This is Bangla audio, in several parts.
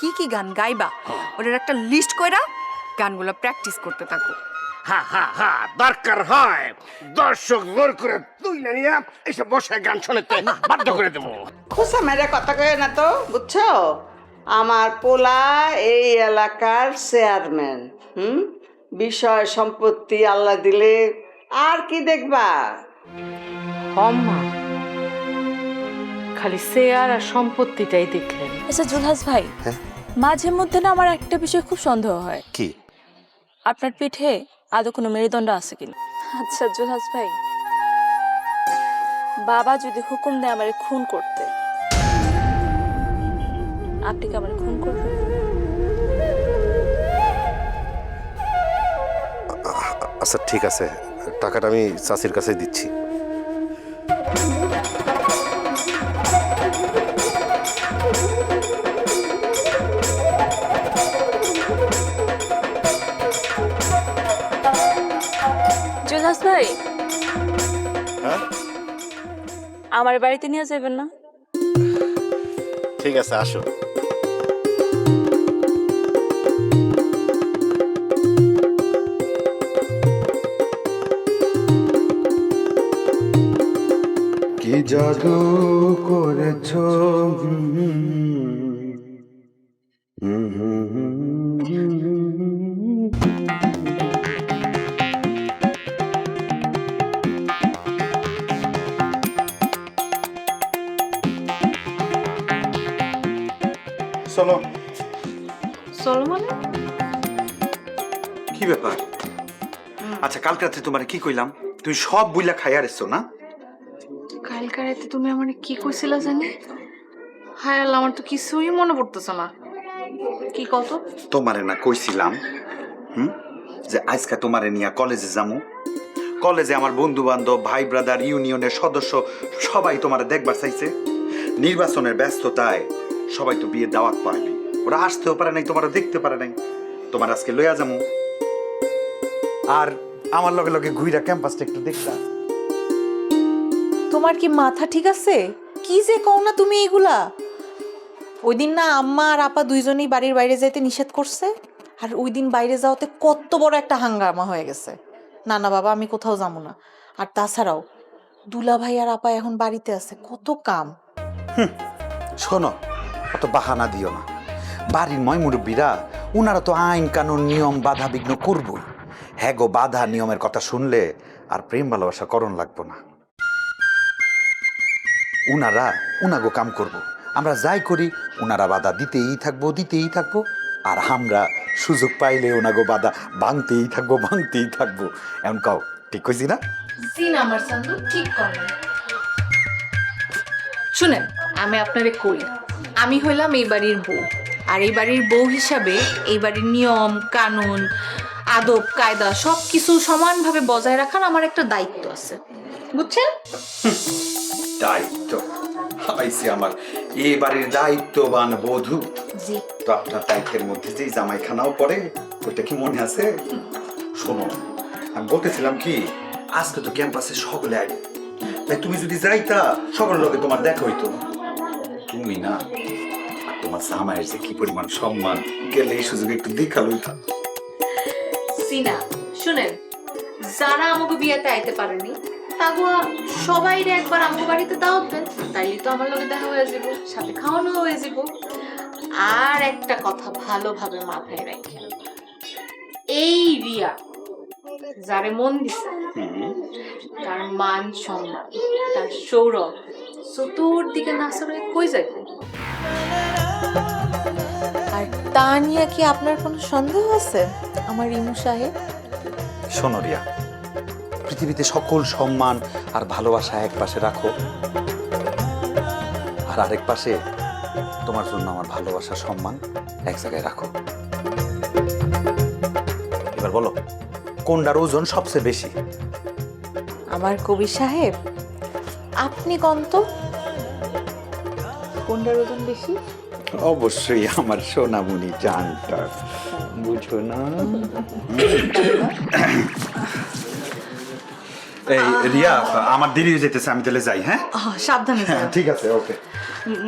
কি কি গান গাইবা? ওটার একটা লিস্ট কইরা গানগুলো প্র্যাকটিস করতে থাকো। হা হা হা দরকার হয়। দর্শক জোর করে তুই না নিয়ে এসব বসে গান শোনাতে। বাধ্য করে দেবো। খোসা মেরে কথা কয়ে না তো বুঝছ? আমার পোলা এই এলাকার চেয়ারম্যান হুম? বিষয় সম্পত্তি আল্লাহ দিলে আর কি দেখবা? অম্মা খালি শেয়ার আর সম্পত্তিটাই দেখলেন। আচ্ছা জুলহাস ভাই মাঝে মধ্যে না আমার একটা বিষয় খুব সন্দেহ হয়। কি? আপনার পিঠে আদৌ কোনো মেরুদণ্ড আছে কিনা? আচ্ছা জুলহাস ভাই বাবা যদি হুকুম দেয় আমারে খুন করতে আপনি কি আমার খুন করবেন? আচ্ছা ঠিক আছে। টাকাটা আমি চাষির কাছে দিচ্ছি। আমার বাড়িতে নিয়ে যাবেন না? ঠিক আছে আসো কি জাদু করেছ? আচ্ছা কালকে রাত্রে তোমার কি কইলাম? তুমি সব বুইলা খাইয়া এসছো না? কালকে রাতে তুমি আমার কি কইছিলা জানি? হায় আল্লাহ আমার তো কিছুই মনে পড়তেছে না। কি কত তোমারে না কইছিলাম হুম যে আজকে তোমারে নিয়ে কলেজে যামু। কলেজে আমার বন্ধু বান্ধব ভাই ব্রাদার ইউনিয়নের সদস্য সবাই তোমারে দেখবার চাইছে। নির্বাচনের ব্যস্ততায় সবাই তো বিয়ে দাওয়াত পায়নি। ওরা আসতেও পারে নাই তোমার দেখতে পারে নাই। তোমার আজকে লইয়া যামু। আর আমার লগে লগে ঘুইরা ক্যাম্পাসটা একটু দেখলা তোমার কি মাথা ঠিক আছে? কি যে কও না তুমি এগুলা ওই দিন না আম্মা আর আপা দুইজনেই বাড়ির বাইরে যাইতে নিষেধ করছে আর ওই দিন বাইরে যাওয়াতে কত বড় একটা হাঙ্গামা হয়ে গেছে। না না বাবা আমি কোথাও যাব না। আর তাছাড়াও দুলা ভাই আর আপা এখন বাড়িতে আছে কত কাম। শোনো অত বাহানা দিও না। বাড়ির ময় মুরব্বীরা উনারা তো আইন কানুন নিয়ম বাধা বিঘ্ন করবই। হ্যাঁ গো, বাধা নিয়মের কথা শুনলে আর প্রেম ভালোবাসা করণ লাগবো না। উনারা উনাগো কাম করব। আমরা যাই করি, উনারা বাধা দিতেই থাকব দিতেই থাকব। আর আমরা সুযোগ পাইলে ওনাগো বাধা ভাঙতেই থাকব ভাঙতেই থাকব। এমন কাও, ঠিক কইছি না? আমার সান্দু ঠিক শুনেন, আমি আপনারে কই। আমি হইলাম এই বাড়ির বউ। আর এই বাড়ির বউ হিসাবে এই বাড়ির নিয়ম, কানুন আদব কায়দা সব কিছু সমানভাবে বজায় রাখার আমার একটা দায়িত্ব আছে। বুঝছেন? দায়িত্ব? হাইছে আমার। এই বাড়ির দায়িত্ববান বধূ। জি। তো আপনার দায়িত্বের মধ্যে যেই জামাইখানাও পড়ে ওইটা কি মনে আছে? শোনো আমি বলতেছিলাম কি আজকে তো ক্যাম্পাসে সকলে আই তাই তুমি যদি যাইতা সকলের লোকে তোমার দেখা হইতো। তুমি না তোমার জামাইয়ের যে কি পরিমাণ সম্মান গেলে এই সুযোগে একটু দেখা লইতা। সিনা শুনেন যারা আমাকে বিয়েতে আইতে পারেনি তাগুয়া সবাই একবার আমাকে বাড়িতে দাওয়াত দেন তাইলে তো আমার লগে দেখা হয়ে যাব সাথে খাওয়ানো হয়ে যাব আর একটা কথা ভালোভাবে মাথায় রাখেন এই রিয়া যারে মন দিছে তার মান সম্মান তার সৌরভ চতুর্দিকে নাচরে কই যাইব? আর তা নিয়ে কি আপনার কোনো সন্দেহ আছে? আমার রিমু সাহেব। শোনো রিয়া পৃথিবীতে সকল সম্মান আর ভালোবাসা এক পাশে রাখো। আর আরেক পাশে তোমার জন্য আমার ভালোবাসা সম্মান এক জায়গায় রাখো। এবার বলো কোনটার ওজন সবচেয়ে বেশি? আমার কবি সাহেব আপনি কন্ত কোনটার ওজন বেশি? অবশ্যই আমার সোনামণি জানটা বুঝো না। এই রিয়া আমার দেরি হয়ে যেতেছে আমি তাহলে যাই হ্যাঁ? সাবধানে হ্যাঁ ঠিক আছে ওকে।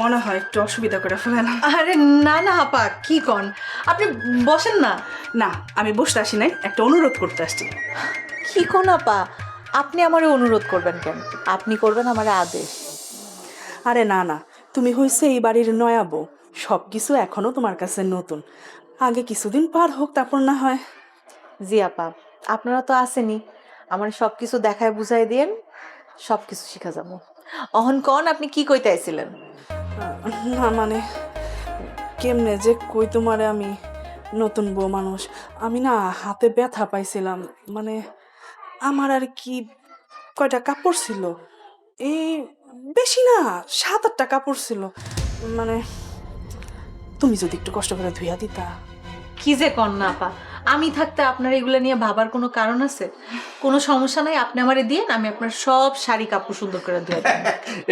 মনে হয় একটু অসুবিধা করে ফেলাম আরে না না আপা কি কন? আপনি বসেন না। না আমি বসতে আসি নাই একটা অনুরোধ করতে আসছি। কি কোন আপা? আপনি আমারে অনুরোধ করবেন কেন? আপনি করবেন আমার আদেশ। আরে না না তুমি হইছে এই বাড়ির নয়া বউ। সব কিছু এখনও তোমার কাছে নতুন। আগে কিছুদিন পার হোক তারপর না হয়। জি আপা আপনারা তো আসেনি। আমার সব কিছু দেখায় বুঝাই দিয়েন সব কিছু শিখা যাব। অহন কন আপনি কি কইতে আইছিলেন? না মানে কেমনে যে কই তোমারে আমি নতুন বউ মানুষ। আমি না হাতে ব্যথা পাইছিলাম। মানে আমার আর কি কয়টা কাপড় ছিল? এই বেশি না সাত আটটা কাপড় ছিল। মানে তুমি যদি একটু কষ্ট করে ধুইয়া দিতা। কি যে কন না আপা। আমি থাকতে আপনার এগুলো নিয়ে ভাবার কোনো কারণ আছে? কোনো সমস্যা নাই, আপনি আমারে দিয়ে আমি আপনার সব শাড়ি, কাপড় সুন্দর করে দেব।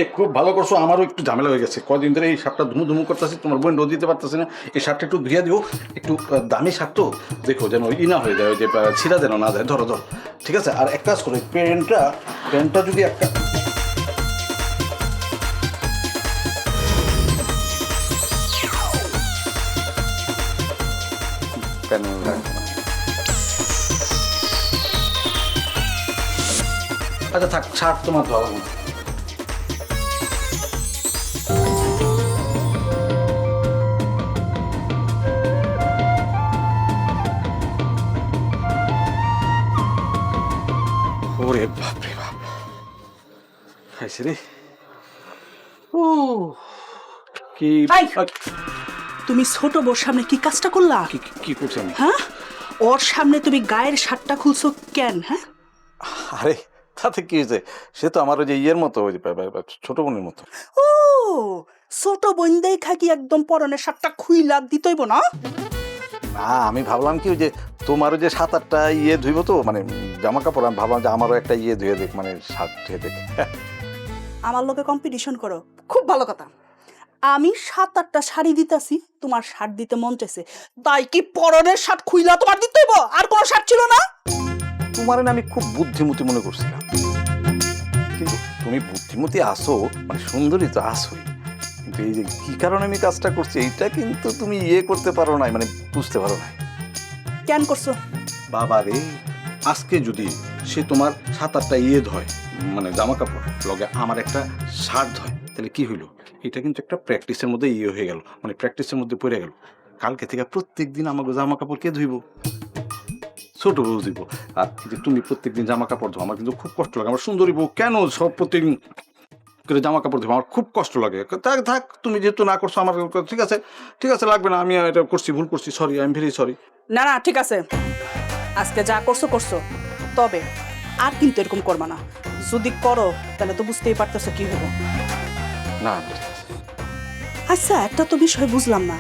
এই খুব ভালো করছ, আমারও একটু ঝামেলা হয়ে গেছে। কদিন ধরে এই শার্টটা ধুমু ধুমু করতেছি, তোমার বোন রোদ দিতে পারতেছে না। এই শার্টটা একটু ধুয়ে দিও, একটু দামি শার্ট তো। দেখো যেন ই না হয়ে যায়, ওই যে ছিঁড়া যেন না যায়। ধরো ধরো। ঠিক আছে? আর এক কাজ করো প্যান্টটা প্যান্টটা যদি একটা আচ্ছা থাক শার্ট তোমার লাগবে না। ওরে বাপ রে বাপ। খাইছে রে। ও কি এই! তুমি ছোট বউর সামনে কি কাজটা করলা? কি- কি- কি করছি আমি? হ্যাঁ? ওর সামনে তুমি গায়ের শার্টটা খুলছো কেন হ্যাঁ? আরে তাতে কি হয়েছে? সে তো আমার ওই যে ইয়ের মতো ওই যে ছোট বোনের মতো। ও ছোট বোন দেখা কি একদম পরনের শার্টটা খুইলা দিতেইব না? না আমি ভাবলাম কি ওই যে তোমারও যে সাত আটটা ইয়ে ধুইব তো মানে জামা কাপড় আমি ভাবলাম যে আমারও একটা ইয়ে ধুয়ে দেখ মানে শার্ট ধুয়ে দেখ। আমার লোকে কম্পিটিশন করো খুব ভালো কথা। আমি সাত আটটা শাড়ি দিতাছি তোমার শার্ট দিতে মন চাইছে। তাই কি পরনের শার্ট খুইলা তোমার দিতে হইব আর কোনো শার্ট ছিল না? তোমার আমি খুব বুদ্ধিমতী মনে করছিলাম। কিন্তু তুমি বুদ্ধিমতী আসো মানে সুন্দরী তো আসোই। কিন্তু এই যে কি কারণে আমি কাজটা করছি এইটা কিন্তু তুমি ইয়ে করতে পারো নাই মানে বুঝতে পারো নাই। কেন করছ? বাবা রে আজকে যদি সে তোমার সাত আটটা ইয়ে ধয় মানে জামা কাপড় লগে আমার একটা শার্ট ধয় তাহলে কি হইল? এটা কিন্তু একটা প্র্যাকটিসের মধ্যে ইয়ে হয়ে গেল মানে প্র্যাকটিসের মধ্যে পড়ে গেল। কালকে থেকে প্রত্যেক দিন আমাকে জামা কাপড় কে ধুইব? ছোট বউ দিব। আর যে তুমি প্রত্যেকদিন জামা কাপড় ধো আমার কিন্তু খুব কষ্ট লাগে। আমার সুন্দরী বউ কেন সব প্রত্যেকদিন করে জামা কাপড় ধোবো আমার খুব কষ্ট লাগে। থাক থাক তুমি যেহেতু না করছ আমার ঠিক আছে ঠিক আছে লাগবে না আমি এটা করছি ভুল করছি sorry I am very sorry না না ঠিক আছে। আজকে যা করছ করছ। তবে আর কিন্তু এরকম করবা না। যদি করো তাহলে তো বুঝতেই পারতেছো কি হব না। আচ্ছা একটা তো বিষয় বুঝলাম না।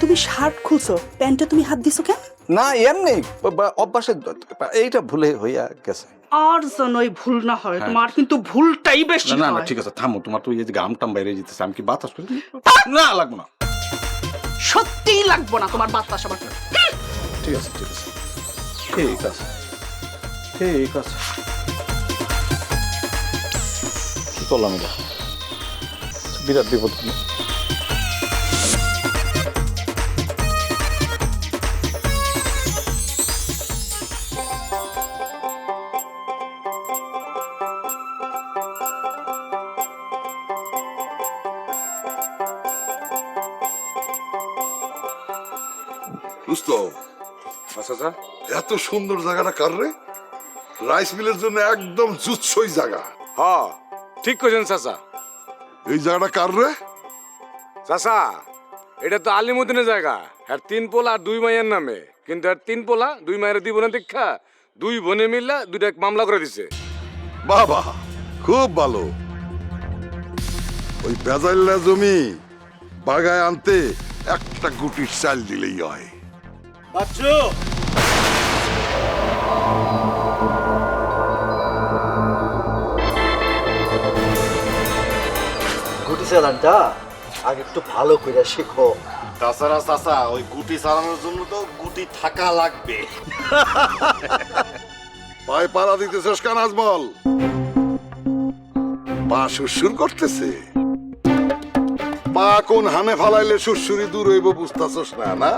তুমি শার্ট খুলছো প্যান্টে তুমি হাত দিছো কেন? না এমনি অভ্যাসে এইটা ভুলে হইয়া গেছে। আর যেন ওই ভুল না হয় তোমার কিন্তু ভুলটাই বেশি না না ঠিক আছে থামো তোমার তো এই যে বাইরে যেতেছে আমি কি বাতাস করি? না লাগবো না। সত্যিই লাগবো না তোমার বাতাস আমার। ঠিক আছে ঠিক আছে। ঠিক আছে। ঠিক আছে। কি করলাম এটা? বিরাট বিপদ। এত সুন্দর জায়গাটা কার রে? রাইস মিলের জন্য একদম জুৎসই জায়গা। হ ঠিক কইছেন চাচা। এই জায়গাটা কার রে? চাচা এটা তো আলিমুদ্দিনের জায়গা। আর তিন পোলা আর দুই মাইয়ের নামে। কিন্তু আর তিন পোলা দুই মায়ের দুই বোনের দীক্ষা দুই বোনে মিল্লা দুইটা মামলা করে দিছে। বাবা খুব ভালো। ওই বেজাইল্লা জমি বাগায় আনতে একটা গুটির চাল দিলেই হয়। বাচ্চু চালানটা আগে একটু ভালো করে শেখো। তাছাড়া চাচা ওই গুটি চালানোর জন্য তো গুটি থাকা লাগবে। পায়ে পাড়া দিতেছস কান আজমল? পা সুরসুর করতেছে। পা কোন হানে ফালাইলে সুরসুরি দূর হইব বুঝতাছস না না?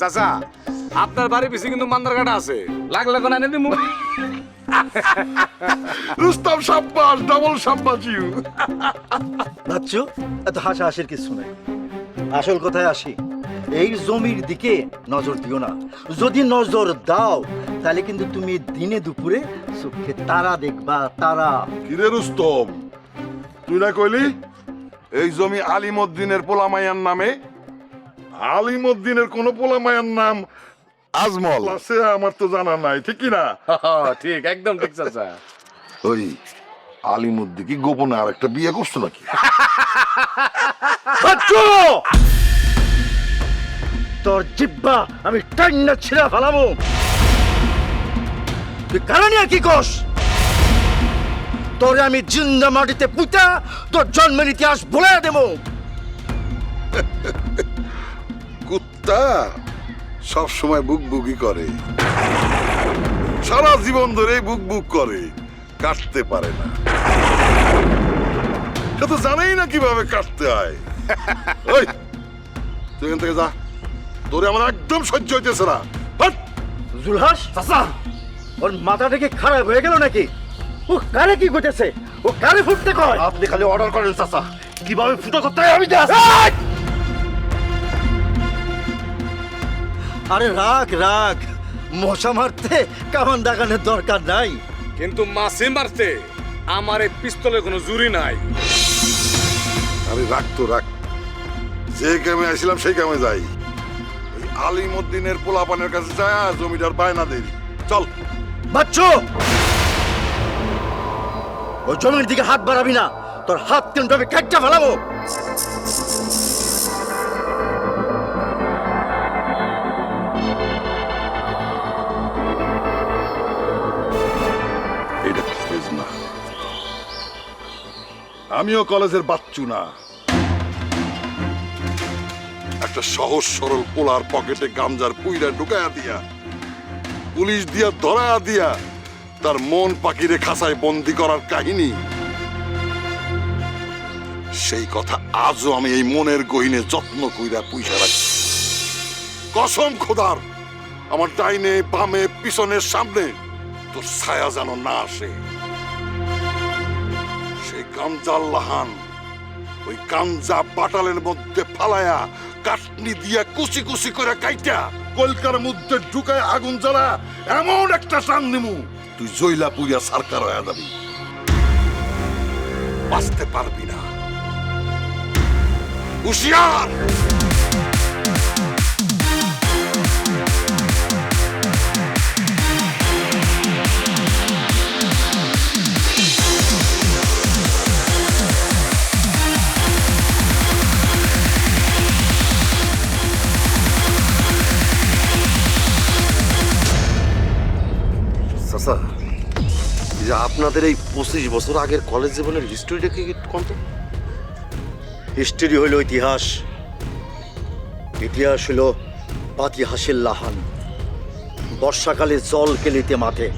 চাচা আপনার বাড়ি পিছে কিন্তু মান্দার কাটা আছে। লাগলে কোন এনে দিমু। রুস্তম সাব্বাস ডাবল সাব্বাস। ইউ বাচ্চু এত হাসাহাসির কিছু নাই। আসল কথায় আসি এই জমির দিকে নজর দিও না। যদি নজর দাও তাহলে কিন্তু তুমি দিনে দুপুরে চোখে তারা দেখবা তারা। কিরে রুস্তম তুই না কইলি এই জমি আলিমুদ্দিনের পোলামাইয়ার নামে? আলিমুদ্দিনের কোন পোলামাইয়ার নাম আজমল। আছে আমার তো জানা নাই ঠিক কি না? ঠিক একদম ঠিক চাচা ওই আলিমুদ্দিন কি গোপনে আর একটা বিয়ে করছ নাকি? তোর জিব্বা আমি টাইনা ছিঁড়া ফেলাবো। তুই কারণে কি কস তোরে আমি জিন্দা মাটিতে পুঁতা তোর জন্মের ইতিহাস বলে দেবো। কুত্তা। সব সময় বুক বুকি করে। সারা জীবন ধরে বুক বুক করে কাটতে পারে না। সে তো জানেই না কীভাবে কাটতে হয়। ওই তুই এখান থেকে যা। তোরে আমার একদম সহ্য হইতেছে না! জুলহাস চাচা ওর মাথাটা কি খারাপ হয়ে গেল নাকি? ও কারে কি ঘটেছে? ও কারে ফুটতে কয়? আপনি খালি অর্ডার করেন চাচা। কীভাবে ফুটো করতে হয় আমি আরে রাখ রাখ মশা মারতে কামান দাগানোর দরকার নাই। কিন্তু মাসে মারতে আমার এই পিস্তলের কোনো জুরি নাই। আরে রাখ তো রাখ যে কামে আসছিলাম সেই কামে যাই। ওই আলিমুদ্দিনের পোলাপানের কাছে যায় জমিটার বায়না দেই চল। বাচ্চু! ওই জমির দিকে হাত বাড়াবি না। তোর হাত কিন্তু আমি কাটটা ফেলাবো? আমিও কলেজের বাচ্চু না। একটা সহজ, সরল পোলার পকেটে গামজার পুইরা ঢুকায়া দিয়া, পুলিশ দিয়া ধরায়া দিয়া, তার মন পাখিরে খাসায় বন্দি করার কাহিনী। সেই কথা আজও আমি এই মনের গহিনে যত্ন কইরা পুইসা রাখছি কসম খোদার, আমার ডাইনে, বামে, পিছনের, সামনে তোর ছায়া যেন না আসে। গামজাল লাহান ওই গামজা বাটালের মধ্যে ফালায়া কাটনি দিয়া কুচি কুচি করে কাইটা। কলকার মধ্যে ঢুকায় আগুন জ্বালা, এমন একটা টান নিমু। তুই জইলা পুইয়া সরকার হয়ে যাবি। বাঁচতে পারবি না। হুশিয়ার! এই যে আপনাদের এই পঁচিশ বছর আগের কলেজ জীবনের হিস্ট্রিটা কি কম তো? হিস্ট্রি হইল ইতিহাস। ইতিহাস হইল পাতি হাসির লাহান। বর্ষাকালে জল কেলিতে মাঠে।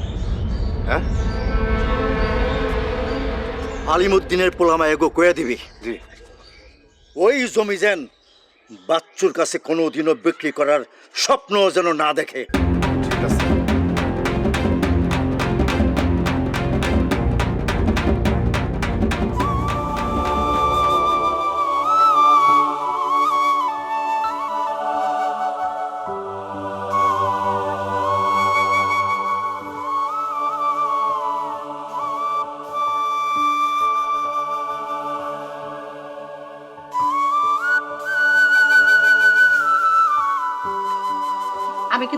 হ্যাঁ? আলিমুদ্দিনের পোলামা এগো কয়ে দিবি? জি। ওই জমি যেন বাচ্চুর কাছে কোনোদিনও বিক্রি করার স্বপ্ন যেন না দেখে। ঠিক আছে।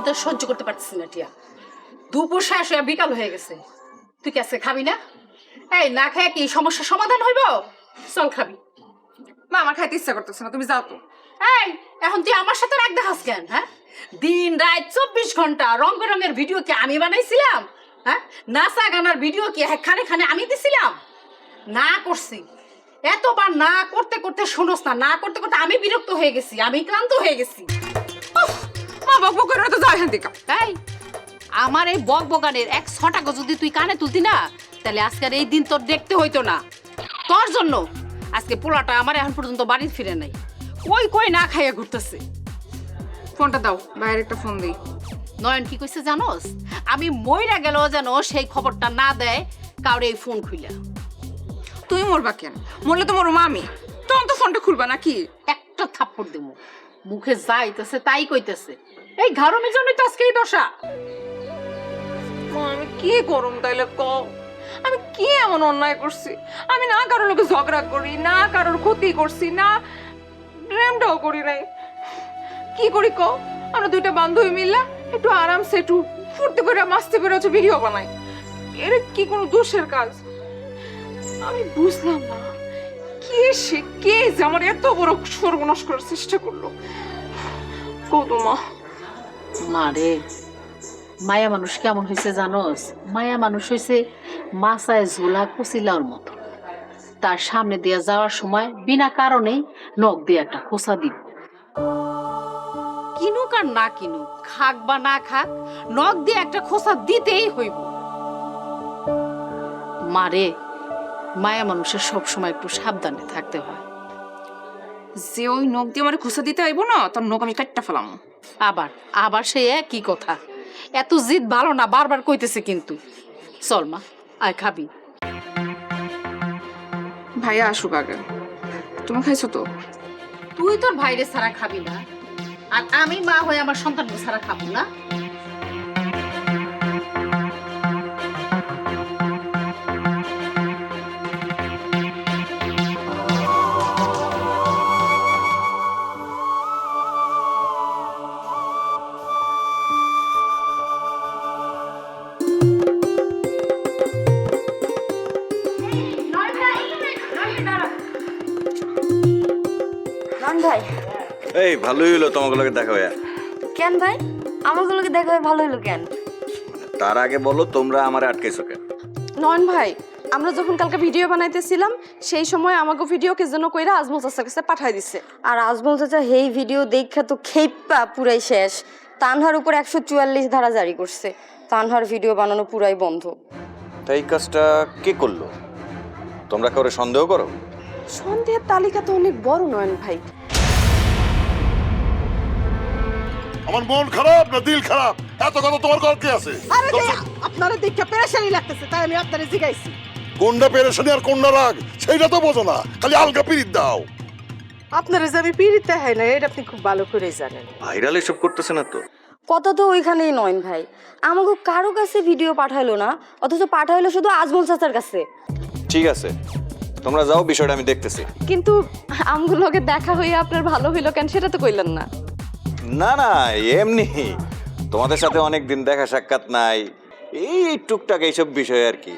কিন্তু সহ্য করতে পারতেছি না টিয়া। দুপুর শেষ হয়ে বিকাল হয়ে গেছে। তুই কি আজকে খাবি না? এই না খেয়ে কি সমস্যার সমাধান হইব? চল খাবি। মা আমার খাইতে ইচ্ছা করতেছে না তুমি যাও তো। এই এখন তুই আমার সাথে রাখ দেখাস কেন হ্যাঁ? দিন রাত চব্বিশ ঘণ্টা রং বেরঙের ভিডিও কি আমি বানাইছিলাম? হ্যাঁ? নাচা গানার ভিডিও কি হ্যাঁ খানে খানে আমি দিছিলাম? না করছি। এতবার না করতে করতে শোনস না না করতে করতে আমি বিরক্ত হয়ে গেছি আমি ক্লান্ত হয়ে গেছি। মা বক বক করে তো যাও এখান থেকে। তাই আমার এই বক বগানের এক ছটাকে যদি তুই কানে তুলতি না তাহলে আজকের এই দিন তোর দেখতে হইতো না। তোর জন্য আজকে পোলাটা আমার এখন পর্যন্ত বাড়ি ফিরে নাই। কই কই না খাইয়া ঘুরতেছে। ফোনটা দাও বাইরে একটা ফোন দিই। নয়ন কি কইছে জানোস? আমি মইরা গেল যেন সেই খবরটা না দেয় কাউরে এই ফোন খুইলা। তুই মরবা কেন? মরলে তো মরো আমি। তখন তো ফোনটা খুলবা নাকি? একটা থাপ্পড় দেবো। মুখে যাইতেছে তাই কইতেছে। এই ঘারমের জন্যই তো আজকে দশা। আমি কি করুম তাইলে ক? আমি কি এমন অন্যায় করছি? আমি না কারোর লোকে ঝগড়া করি, না কারোর ক্ষতি করছি, না প্রেমটাও করি নাই। কি করি ক? আমরা দুইটা বান্ধবী মিললা একটু আরামসে একটু ফুর্তি করে, মাস্তি করে হচ্ছে ভিডিও বানাই। এর কি কোনো দোষের কাজ? আমি বুঝলাম না। কে সে কে যে আমার এত বড় সর্বনাশ করার চেষ্টা করল? কৌতুমা মারে মায়া মানুষ কেমন হয়েছে জানোস? মায়া মানুষ হয়েছে মাথায় ঝোলা কুচিলার মতো। তার সামনে দিয়ে যাওয়ার সময় বিনা কারণেই নখ দিয়ে একটা খোসা দিব কিনুক আর না কিনুক খাক বা না খাক নখ দিয়ে একটা খোসা দিতেই হইব। মারে মায়া মানুষের সব সময় একটু সাবধানে থাকতে হয়। যে ওই নখ দিয়ে আমার ঘুষা দিতে আইব না তার নখ আমি কাটটা ফেলাম। আবার আবার সে একই কথা। এত জিদ ভালো না বারবার কইতেছে কিন্তু। চল মা আয় খাবি। ভাইয়া আসুক আগে। তুমি খাইছো তো? তুই তোর ভাইরে ছাড়া খাবি না। আর আমি মা হয়ে আমার সন্তানকে ছাড়া খাব না। ভালোই হলো তোমাগুলোকে দেখা হয়ে। কেন ভাই? আমাগুলোকে দেখা হয়ে ভালো হলো কেন? তার আগে বলো তোমরা আমার আটকেছো কেন? নয়ন ভাই আমরা যখন কালকে ভিডিও বানাইতেছিলাম সেই সময় আমাকে ভিডিওকে যেন কইরা আজমল চাচার কাছে পাঠাই দিছে। আর আজমল চাচা হেই ভিডিও দেখা তো খেপা পুরাই শেষ। তানহার উপর একশো চুয়াল্লিশ ধারা জারি করছে। তানহার ভিডিও বানানো পুরাই বন্ধ। তাই এই কাজটা কে করল? তোমরা কাউরে সন্দেহ করো? সন্দেহের তালিকা তো অনেক বড় নয়ন ভাই। আমার মন খারাপ না দিল খারাপ? এত কথা তোমার কল কি আছে? আরে আপনারা দেখে পেরেশানি লাগতেছে তাই আমি আপনারে জিগাইছি। কোনটা পেরেশানি আর কোনটা রাগ সেইটা তো বোঝো না খালি আলগা পিরিত দাও। আপনারা যে আমি পিড়িতে হয় না এটা আপনি খুব ভালো করে জানেন। ভাইরাল এসব করতেছে না তো? কথা তো ওইখানেই নয়ন ভাই। আমাকে কারও কাছে ভিডিও পাঠাইলো না অথচ পাঠাইলো শুধু আজমল চাচার কাছে। ঠিক আছে তোমরা যাও বিষয়টা আমি দেখতেছি। কিন্তু আমগুলোকে দেখা হইয়া আপনার ভালো হইল কেন সেটা তো কইলেন না। না না, এমনি। তোমাদের সাথে অনেক দিন দেখা সাক্ষাৎ নাই। এই টুকটাক এইসব বিষয় আর কি।